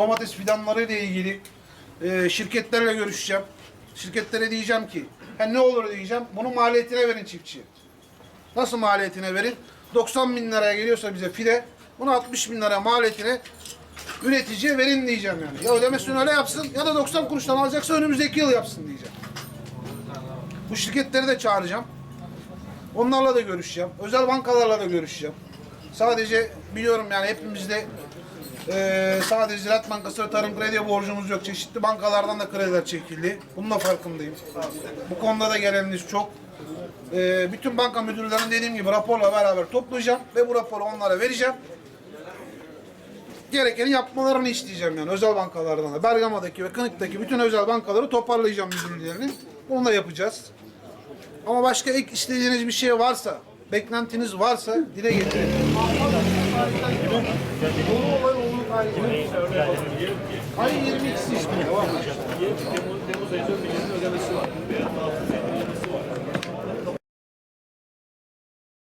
domates fidanları ile ilgili e, şirketlerle görüşeceğim. Şirketlere diyeceğim ki, ha ne olur diyeceğim, bunu maliyetine verin çiftçiye. Nasıl maliyetine verin? 90 bin liraya geliyorsa bize fide, bunu 60 bin liraya maliyetine üreticiye verin diyeceğim yani. Ya ödemesini öyle yapsın ya da 90 kuruştan alacaksa önümüzdeki yıl yapsın diyeceğim. Bu şirketleri de çağıracağım. Onlarla da görüşeceğim. Özel bankalarla da görüşeceğim. Sadece biliyorum yani hepimizde eee sadece Ziraat Bankası ve Tarım Kredi'ye borcumuz yok. Çeşitli bankalardan da krediler çekildi. Bunun da farkındayım. Bu konuda da geleniniz çok. Eee, bütün banka müdürlerinin dediğim gibi raporla beraber toplayacağım ve bu raporu onlara vereceğim. Gerekeni yapmalarını isteyeceğim yani özel bankalardan da. Bergama'daki ve Kınık'taki bütün özel bankaları toparlayacağım müdürlerini. Bunu da yapacağız. Ama başka ek istediğiniz bir şey varsa, beklentiniz varsa dile getirin. Ay 22'si işte. Temmuz ayı 15'inin ödemesi var.